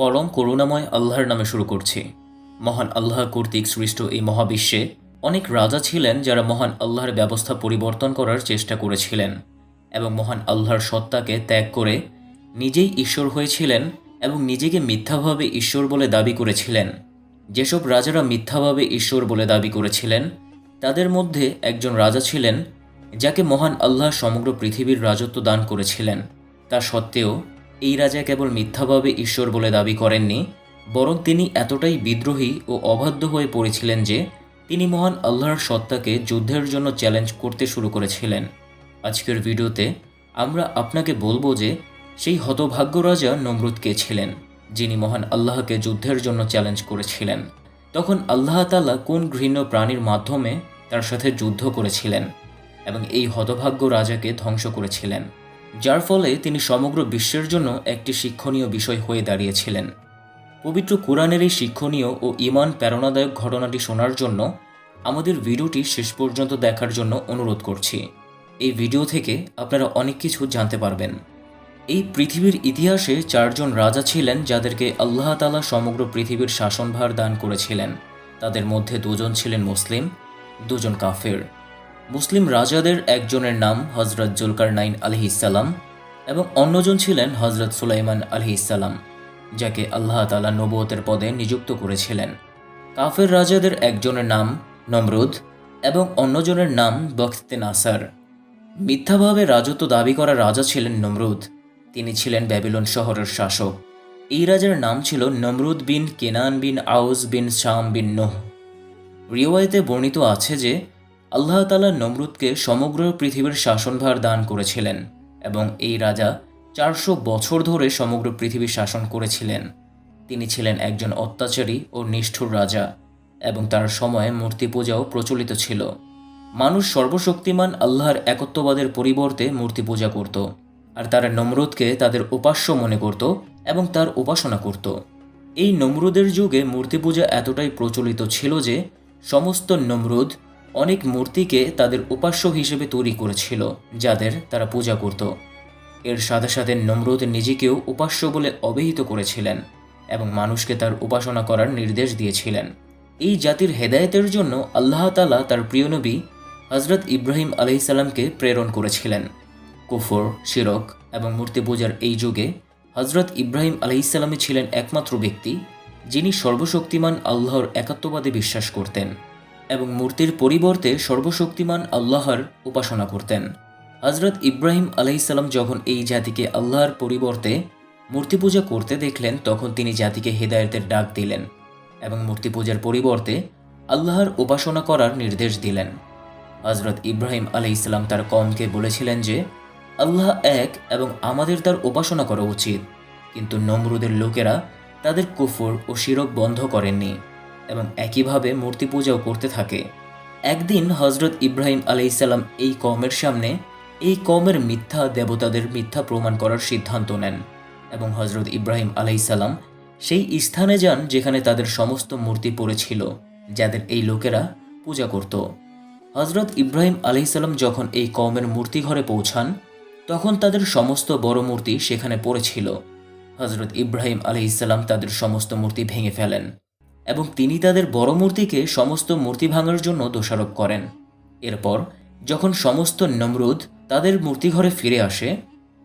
পরম করুণাময় আল্লাহর নামে শুরু করছি। মহান আল্লাহ কর্তৃক সৃষ্ট এই মহাবিশ্বে অনেক রাজা ছিলেন যারা মহান আল্লাহর ব্যবস্থা পরিবর্তন করার চেষ্টা করেছিলেন এবং মহান আল্লাহর সত্তাকে ত্যাগ করে নিজেই ঈশ্বর হয়েছিলেন এবং নিজেকে মিথ্যাভাবে ঈশ্বর বলে দাবি করেছিলেন। যেসব রাজারা মিথ্যাভাবে ঈশ্বর বলে দাবি করেছিলেন, তাদের মধ্যে একজন রাজা ছিলেন যাকে মহান আল্লাহ সমগ্র পৃথিবীর রাজত্ব দান করেছিলেন। তা সত্ত্বেও এই রাজা কেবল মিথ্যাভাবে ঈশ্বর বলে দাবি করেননি, বরং তিনি এতটাই বিদ্রোহী ও অবাধ্য হয়ে পড়েছিলেন যে তিনি মহান আল্লাহর সত্তাকে যুদ্ধের জন্য চ্যালেঞ্জ করতে শুরু করেছিলেন। আজকের ভিডিওতে আমরা আপনাকে বলব যে সেই হতভাগ্য রাজা নমরুদ কে ছিলেন, যিনি মহান আল্লাহকে যুদ্ধের জন্য চ্যালেঞ্জ করেছিলেন। তখন আল্লাহ তালা কোন ঘৃণ্য প্রাণীর মাধ্যমে তার সাথে যুদ্ধ করেছিলেন এবং এই হতভাগ্য রাজাকে ধ্বংস করেছিলেন? যার ফলে তিনি সমগ্র বিশ্বের জন্য একটি শিক্ষণীয় বিষয় হয়ে দাঁড়িয়েছিলেন। পবিত্র কোরআনের এই শিক্ষণীয় ও ইমান প্রেরণাদায়ক ঘটনাটি শোনার জন্য আমাদের ভিডিওটি শেষ পর্যন্ত দেখার জন্য অনুরোধ করছি। এই ভিডিও থেকে আপনারা অনেক কিছু জানতে পারবেন। এই পৃথিবীর ইতিহাসে চারজন রাজা ছিলেন যাদেরকে আল্লাহ তালা সমগ্র পৃথিবীর শাসনভার দান করেছিলেন। তাদের মধ্যে দুজন ছিলেন মুসলিম, দুজন কাফের। মুসলিম রাজাদের একজনের নাম হজরত জুলকার নাইন আলহিসাল্লাম এবং অন্যজন ছিলেন হজরত সুলাইমান আলহিসাল্লাম যাকে আল্লাহ তালা নবতের পদে নিযুক্ত করেছিলেন। কাফের রাজাদের একজনের নাম নমরুদ এবং অন্যজনের নাম বখতে নাসার মিথ্যাভাবে রাজত্ব দাবি করা রাজা ছিলেন নমরুদ। তিনি ছিলেন ব্যাবিলন শহরের শাসক। এই রাজার নাম ছিল নমরুদ বিন কেনান বিন আউস বিন শাম বিন নোহ। রিওয়ায়তে বর্ণিত আছে যে আল্লাহ তালা নমরুদকে সমগ্র পৃথিবীর শাসনভার দান করেছিলেন এবং এই রাজা চারশো বছর ধরে সমগ্র পৃথিবী শাসন করেছিলেন। তিনি ছিলেন একজন অত্যাচারী ও নিষ্ঠুর রাজা এবং তার সময়ে মূর্তি পূজাও প্রচলিত ছিল। মানুষ সর্বশক্তিমান আল্লাহর একত্ববাদের পরিবর্তে মূর্তি পূজা করত আর তারা নমরুদকে তাদের উপাস্য মনে করত এবং তার উপাসনা করত। এই নমরুদের যুগে মূর্তি পূজা এতটাই প্রচলিত ছিল যে সমস্ত নমরুদ অনেক মূর্তিকে তাদের উপাস্য হিসেবে তৈরি করেছিল, যাদের তারা পূজা করত। এর সাথে সাথে নমরুদ নিজেকেও উপাস্য বলে অভিহিত করেছিলেন এবং মানুষকে তার উপাসনা করার নির্দেশ দিয়েছিলেন। এই জাতির হেদায়েতের জন্য আল্লাহ তালা তার প্রিয় নবী হজরত ইব্রাহিম আলহিসাল্লামকে প্রেরণ করেছিলেন। কুফর, শিরক এবং মূর্তি পূজার এই যুগে হজরত ইব্রাহিম আলহিসাল্লামই ছিলেন একমাত্র ব্যক্তি যিনি সর্বশক্তিমান আল্লাহর একাত্মবাদে বিশ্বাস করতেন। এবং মূর্তির পরিবর্তে সর্বশক্তিমান আল্লাহর উপাসনা করতেন। হজরত ইব্রাহিম আলাইসাল্লাম যখন এই জাতিকে আল্লাহর পরিবর্তে মূর্তি পূজা করতে দেখলেন, তখন তিনি জাতিকে হেদায়তের ডাক দিলেন এবং মূর্তি পূজার পরিবর্তে আল্লাহর উপাসনা করার নির্দেশ দিলেন। হজরত ইব্রাহিম আলাই ইসলাম তার কমকে বলেছিলেন যে, আল্লাহ এক এবং আমাদের তার উপাসনা করা উচিত। কিন্তু নমরুদের লোকেরা তাদের কুফর ও শিরক বন্ধ করেননি। এবং একইভাবে মূর্তি পূজাও করতে থাকে। একদিন হজরত ইব্রাহিম আলাইসাল্লাম এই কমের সামনে এই কমের মিথ্যা দেবতাদের মিথ্যা প্রমাণ করার সিদ্ধান্ত নেন এবং হজরত ইব্রাহিম আলাইসাল্লাম সেই স্থানে যান যেখানে তাদের সমস্ত মূর্তি পড়েছিল, যাদের এই লোকেরা পূজা করত। হজরত ইব্রাহিম আলাইসাল্লাম যখন এই কমের মূর্তি ঘরে পৌঁছান, তখন তাদের সমস্ত বড় মূর্তি সেখানে পড়েছিল। হজরত ইব্রাহিম আলাইসাল্লাম তাদের সমস্ত মূর্তি ভেঙে ফেলেন। এবং তিনি তাদের বড় মূর্তিকে সমস্ত মূর্তি ভাঙার জন্য দোষারোপ করেন। এরপর, যখন সমস্ত নমরুদ তাদের মূর্তিঘরে ফিরে আসে,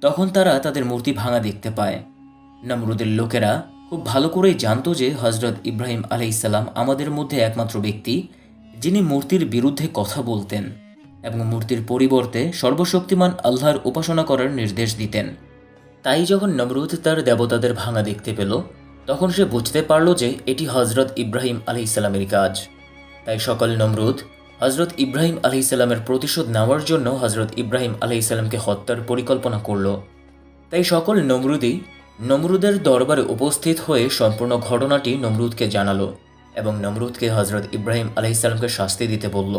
তখন তারা তাদের মূর্তি ভাঙা দেখতে পায়। নমরুদের লোকেরা খুব ভালো করেই জানতো যে হজরত ইব্রাহিম আলাইসাল্লাম আমাদের মধ্যে একমাত্র ব্যক্তি, যিনি মূর্তির বিরুদ্ধে কথা বলতেন এবং মূর্তির পরিবর্তে সর্বশক্তিমান আল্লাহর উপাসনা করার নির্দেশ দিতেন। তাই যখন নমরুদ তার দেবতাদের ভাঙা দেখতে পেল তখন সে বুঝতে পারল যে এটি হজরত ইব্রাহিম আলি ইসলামের কাজ। তাই সকল নমরুদ হজরত ইব্রাহিম আলি ইসলামের প্রতিশোধ নেওয়ার জন্য হজরত ইব্রাহিম আলি ইসলামকে হত্যার পরিকল্পনা করল। তাই সকল নমরুদই নমরুদের দরবারে উপস্থিত হয়ে সম্পূর্ণ ঘটনাটি নমরুদকে জানালো এবং নমরুদকে হজরত ইব্রাহিম আলি ইসলামকে শাস্তি দিতে বলল।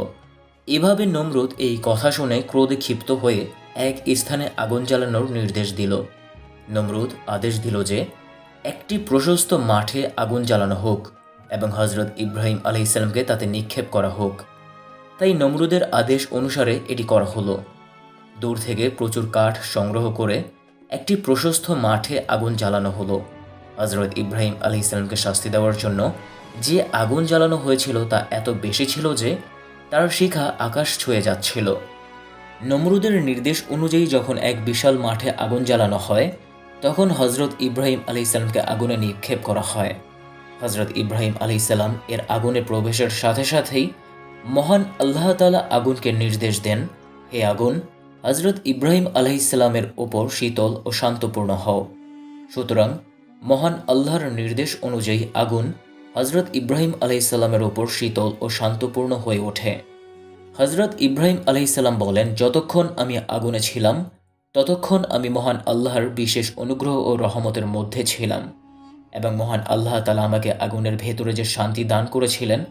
এভাবে নমরুদ এই কথা শুনে ক্রোধে ক্ষিপ্ত হয়ে এক স্থানে আগুন জ্বালানোর নির্দেশ দিল। নমরুদ আদেশ দিল যে একটি প্রশস্ত মাঠে আগুন জ্বালানো হোক এবং হজরত ইব্রাহিম আলাইসাল্লামকে তাতে নিক্ষেপ করা হোক। তাই নমরুদের আদেশ অনুসারে এটি করা হলো। দূর থেকে প্রচুর কাঠ সংগ্রহ করে একটি প্রশস্ত মাঠে আগুন জ্বালানো হলো। হজরত ইব্রাহিম আলি ইসলামকে শাস্তি দেওয়ার জন্য যে আগুন জ্বালানো হয়েছিল তা এত বেশি ছিল যে তার শিখা আকাশ ছুঁয়ে যাচ্ছিল। নমরুদের নির্দেশ অনুযায়ী যখন এক বিশাল মাঠে আগুন জ্বালানো হয় তখন হজরত ইব্রাহিম আলি ইসলামকে আগুনে নিক্ষেপ করা হয়। হজরত ইব্রাহিম আলি ইসলাম এর আগুনে প্রবেশের সাথে সাথেই মহান আল্লাহ তালা আগুনকে নির্দেশ দেন, হে আগুন, হজরত ইব্রাহিম আলাইসাল্লামের ওপর শীতল ও শান্তপূর্ণ হও। সুতরাং মহান আল্লাহর নির্দেশ অনুযায়ী আগুন হজরত ইব্রাহিম আলাইসাল্লামের ওপর শীতল ও শান্তপূর্ণ হয়ে ওঠে। হজরত ইব্রাহিম আলাইসাল্লাম বলেন, যতক্ষণ আমি আগুনে ছিলাম ততক্ষণ আমি মহান আল্লাহর বিশেষ অনুগ্রহ ও রহমতের মধ্যে ছিলাম এবং মহান আল্লাহ তালা আমাকে আগুনের ভেতরে যে শান্তি দান করেছিলেন,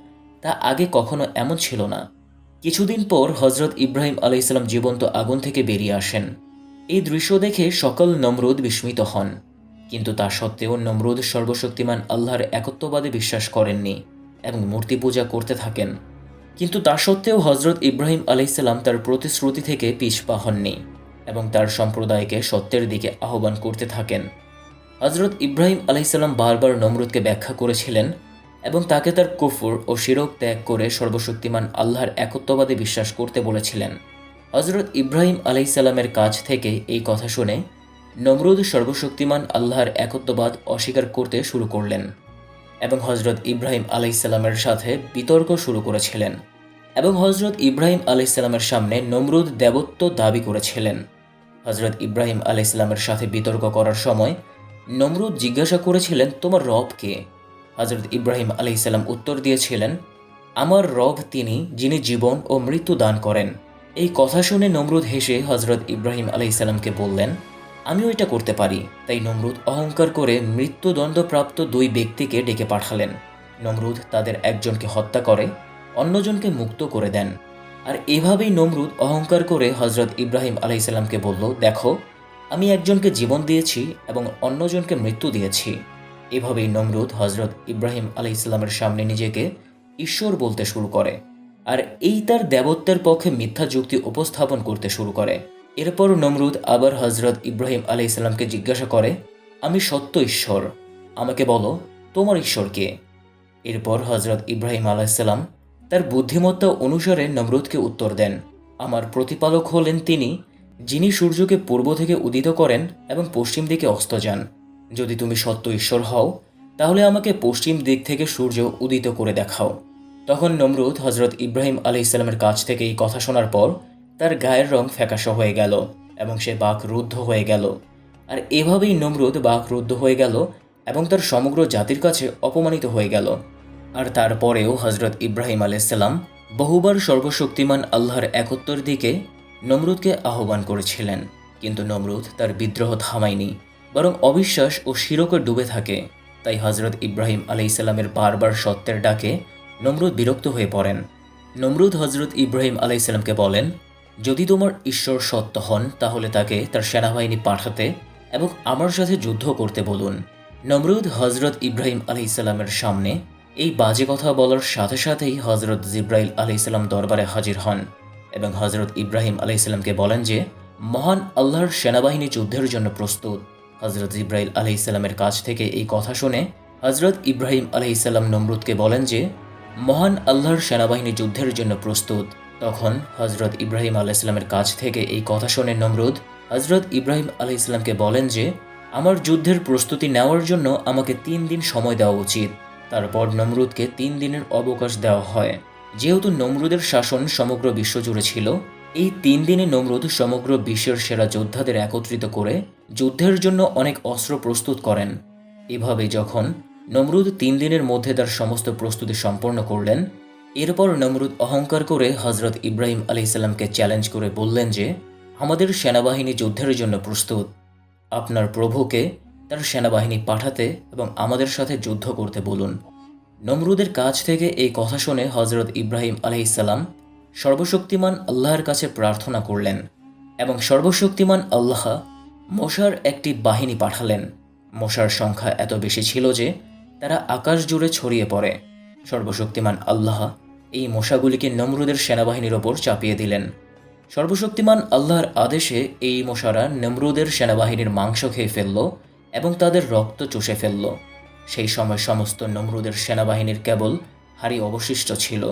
তা আগে কখনো এমন ছিল না। কিছুদিন পর হজরত ইব্রাহিম আলাইসাল্লাম জীবন্ত আগুন থেকে বেরিয়ে আসেন। এই দৃশ্য দেখে সকল নমরুদ বিস্মিত হন। কিন্তু তা সত্ত্বেও নমরুদ সর্বশক্তিমান আল্লাহর একত্ববাদে বিশ্বাস করেননি এবং মূর্তি পূজা করতে থাকেন। কিন্তু তা সত্ত্বেও হজরত ইব্রাহিম আলাইসাল্লাম তার প্রতিশ্রুতি থেকে পিছপা হননি। এবং তার সম্প্রদায়কে সত্যের দিকে আহ্বান করতে থাকেন। হজরত ইব্রাহিম আলাইসাল্লাম বারবার নমরুদকে ব্যাখ্যা করেছিলেন এবং তাকে তার কুফুর ও শিরক ত্যাগ করে সর্বশক্তিমান আল্লাহর একত্ববাদে বিশ্বাস করতে বলেছিলেন। হজরত ইব্রাহিম আলাইসাল্লামের কাছ থেকে এই কথা শুনে নমরুদ সর্বশক্তিমান আল্লাহর একত্ববাদ অস্বীকার করতে শুরু করলেন এবং হজরত ইব্রাহিম আলাইসাল্লামের সাথে বিতর্ক শুরু করেছিলেন এবং হজরত ইব্রাহিম আলাইসাল্লামের সামনে নমরুদ দেবত্ব দাবি করেছিলেন। হজরত ইব্রাহিম আলাইসাল্লামের সাথে বিতর্ক করার সময় নমরুদ জিজ্ঞাসা করেছিলেন, তোমার রব কে? হজরত ইব্রাহিম আলাইসাল্লাম উত্তর দিয়েছিলেন, আমার রব তিনি যিনি জীবন ও মৃত্যু দান করেন। এই কথা শুনে নমরুদ হেসে হজরত ইব্রাহিম আলাইসাল্লামকে বললেন, আমিও এটা করতে পারি। তাই নমরুদ অহংকার করে মৃত্যুদণ্ডপ্রাপ্ত দুই ব্যক্তিকে ডেকে পাঠালেন। নমরুদ তাদের একজনকে হত্যা করে, অন্যজনকে মুক্ত করে দেন। আর এভাবেই নমরুদ অহংকার করে হজরত ইব্রাহিম আলাইসাল্লামকে বলল, দেখো, আমি একজনকে জীবন দিয়েছি এবং অন্যজনকে মৃত্যু দিয়েছি। এভাবেই নমরুদ হজরত ইব্রাহিম আলাই ইসলামের সামনে নিজেকে ঈশ্বর বলতে শুরু করে আর এই তার দেবত্বের পক্ষে মিথ্যা যুক্তি উপস্থাপন করতে শুরু করে। এরপর নমরুদ আবার হজরত ইব্রাহিম আলাই ইসলামকে জিজ্ঞাসা করে, আমি সত্য ঈশ্বর, আমাকে বলো, তোমার ঈশ্বর কে? এরপর হজরত ইব্রাহিম আলাইসাল্লাম তার বুদ্ধিমত্তা অনুসারে নমরুদকে উত্তর দেন। আমার প্রতিপালক হলেন তিনি, যিনি সূর্যকে পূর্ব থেকে উদিত করেন এবং পশ্চিম দিকে অস্ত যান। যদি তুমি সত্য ঈশ্বর হও, তাহলে আমাকে পশ্চিম দিক থেকে সূর্য উদিত করে দেখাও। তখন নমরুদ হজরত ইব্রাহিম আলি ইসলামের কাছ থেকে এই কথা শোনার পর তার গায়ের রং ফ্যাকাশো হয়ে গেল এবং সে বাঘ রুদ্ধ হয়ে গেল। আর এভাবেই নমরুদ বাঘ রুদ্ধ হয়ে গেল এবং তার সমগ্র জাতির কাছে অপমানিত হয়ে গেল। আর তারপরেও হজরত ইব্রাহিম আলাইসাল্লাম বহুবার সর্বশক্তিমান আল্লাহর একত্তর দিকে নমরুদকে আহ্বান করেছিলেন। কিন্তু নমরুদ তার বিদ্রোহ থামায়নি, বরং অবিশ্বাস ও শিরকে ডুবে থাকে। তাই হজরত ইব্রাহিম আলাইসাল্লামের বারবার সত্যের ডাকে নমরুদ বিরক্ত হয়ে পড়েন। নমরুদ হজরত ইব্রাহিম আলাইসাল্লামকে বলেন, যদি তোমার ঈশ্বর সত্য হন, তাহলে তাকে তার সেনাবাহিনী পাঠাতে এবং আমার সাথে যুদ্ধ করতে বলুন। নমরুদ হজরত ইব্রাহিম আলাইসাল্লামের সামনে এই বাজে কথা বলার সাথে সাথেই হজরত জিব্রাইল আলাইসাল্লাম দরবারে হাজির হন এবং হজরত ইব্রাহিম আলাইসাল্লামকে বলেন যে, মহান আল্লাহর সেনাবাহিনী যুদ্ধের জন্য প্রস্তুত। হজরত ইব্রাহিম আলাইসাল্লামের কাছ থেকে এই কথা শুনে হজরত ইব্রাহিম আলাইসাল্লাম নমরুদকে বলেন যে, মহান আল্লাহর সেনাবাহিনী যুদ্ধের জন্য প্রস্তুত। তখন হজরত ইব্রাহিম আলাইসাল্লামের কাছ থেকে এই কথা শুনে নমরুদ হজরত ইব্রাহিম আলাইসাল্লামকে বলেন যে, আমার যুদ্ধের প্রস্তুতি নেওয়ার জন্য আমাকে তিন দিন সময় দেওয়া উচিত। তারপর নমরুদকে তিন দিনের অবকাশ দেওয়া হয়। যেহেতু নমরুদের শাসন সমগ্র বিশ্ব জুড়ে ছিল, এই তিন দিনে নমরুদ সমগ্র বিশ্বের সেরা যোদ্ধাদের একত্রিত করে যুদ্ধের জন্য অনেক অস্ত্র প্রস্তুত করেন। এভাবে যখন নমরুদ তিন দিনের মধ্যে তার সমস্ত প্রস্তুতি সম্পন্ন করলেন, এরপর নমরুদ অহংকার করে হজরত ইব্রাহিম আলাইসাল্লামকে চ্যালেঞ্জ করে বললেন যে, আমাদের সেনাবাহিনী যুদ্ধের জন্য প্রস্তুত। আপনার প্রভুকে তার সেনাবাহিনী পাঠাতে এবং আমাদের সাথে যুদ্ধ করতে বলুন। নমরুদের কাছ থেকে এই কথা শুনে হজরত ইব্রাহিম আলাইসাল্লাম সর্বশক্তিমান আল্লাহর কাছে প্রার্থনা করলেন এবং সর্বশক্তিমান আল্লাহ মশার একটি বাহিনী পাঠালেন। মশার সংখ্যা এত বেশি ছিল যে তারা আকাশ জুড়ে ছড়িয়ে পড়ে। সর্বশক্তিমান আল্লাহ এই মশাগুলিকে নমরুদের সেনাবাহিনীর ওপর চাপিয়ে দিলেন। সর্বশক্তিমান আল্লাহর আদেশে এই মশারা নমরুদের সেনাবাহিনীর মাংস খেয়ে ফেলল এবং তাদের রক্ত চষে ফেলল। সেই সময় সমস্ত নমরুদের সেনাবাহিনীর কেবল হারি অবশিষ্ট ছিল।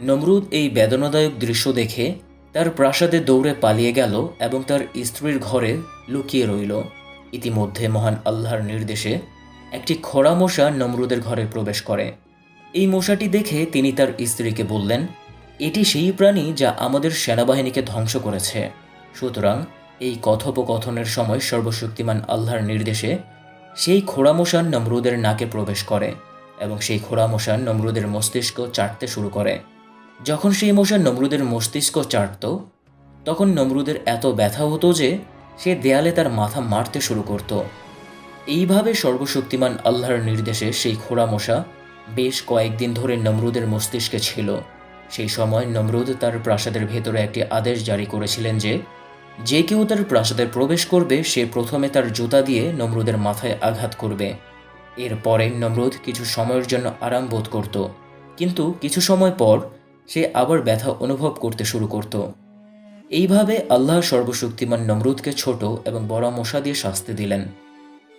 নমরুদ এই বেদনাদায়ক দৃশ্য দেখে তার প্রাসাদে দৌড়ে পালিয়ে গেল এবং তার স্ত্রীর ঘরে লুকিয়ে রইল। ইতিমধ্যে মহান আল্লাহর নির্দেশে একটি খোড়া মশা নমরুদের ঘরে প্রবেশ করে। এই মশাটি দেখে তিনি তার স্ত্রীকে বললেন, এটি সেই প্রাণী যা আমাদের সেনাবাহিনীকে ধ্বংস করেছে। সুতরাং এই কথোপকথনের সময় সর্বশক্তিমান আল্লাহর নির্দেশে সেই খোড়ামশান নমরুদের নাকে প্রবেশ করে এবং সেই খোড়ামশান নমরুদের মস্তিষ্ক চাটতে শুরু করে। যখন সেই মশা নমরুদের মস্তিষ্ক চাটত, তখন নমরুদের এত ব্যথা হতো যে সে দেয়ালে তার মাথা মারতে শুরু করত। এইভাবে সর্বশক্তিমান আল্লাহর নির্দেশে সেই খোড়া মশা বেশ কয়েকদিন ধরে নমরুদের মস্তিষ্কে ছিল। সেই সময় নমরুদ তার প্রাসাদের ভেতরে একটি আদেশ জারি করেছিলেন যে যে কেউ তার প্রাসাদে প্রবেশ করবে, সে প্রথমে তার জুতা দিয়ে নমরুদের মাথায় আঘাত করবে। এরপরে নমরুদ কিছু সময়ের জন্য আরাম বোধ করত। কিন্তু কিছু সময় পর সে আবার ব্যথা অনুভব করতে শুরু করত। এইভাবে আল্লাহ সর্বশক্তিমান নমরুদকে ছোট এবং বড় মশা দিয়ে শাস্তি দিলেন।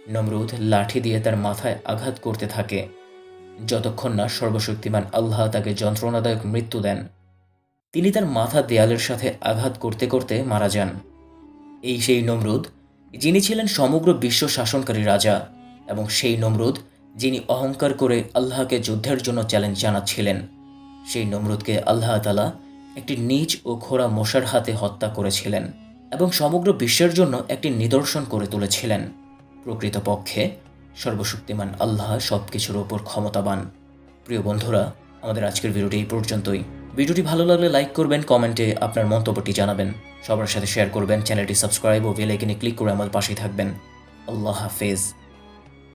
নমরুদ লাঠি দিয়ে তার মাথায় আঘাত করতে থাকে। যতক্ষণ না সর্বশক্তিমান আল্লাহ তাকে যন্ত্রণাদায়ক মৃত্যু দেন, তিনি তার মাথা দেয়ালের সাথে আঘাত করতে করতে মারা যান। এই সেই নমরুদ, যিনি ছিলেন সমগ্র বিশ্ব শাসনকারী রাজা, এবং সেই নমরুদ, যিনি অহংকার করে আল্লাহকে যুদ্ধের জন্য চ্যালেঞ্জ জানাচ্ছিলেন, সেই নমরুদকে আল্লাহ তালা একটি নিজ ও খোড়া মশার হাতে হত্যা করেছিলেন এবং সমগ্র বিশ্বের জন্য একটি নিদর্শন করে তুলেছিলেন। প্রকৃতপক্ষে, সর্বশক্তিমান আল্লাহ সব কিছুর ওপর ক্ষমতাবান। প্রিয় বন্ধুরা, আমাদের আজকের ভিডিওটি এই পর্যন্তই। ভিডিওটি ভালো লাগলে লাইক করবেন কমেন্টে আপনার মন্তব্যটি জানাবেন। সবার সাথে শেয়ার করবেন চ্যানেলটি সাবস্ক্রাইব ও বেল আইকনে ক্লিক করে আমার পাশেই থাকবেন। আল্লাহ হাফেজ।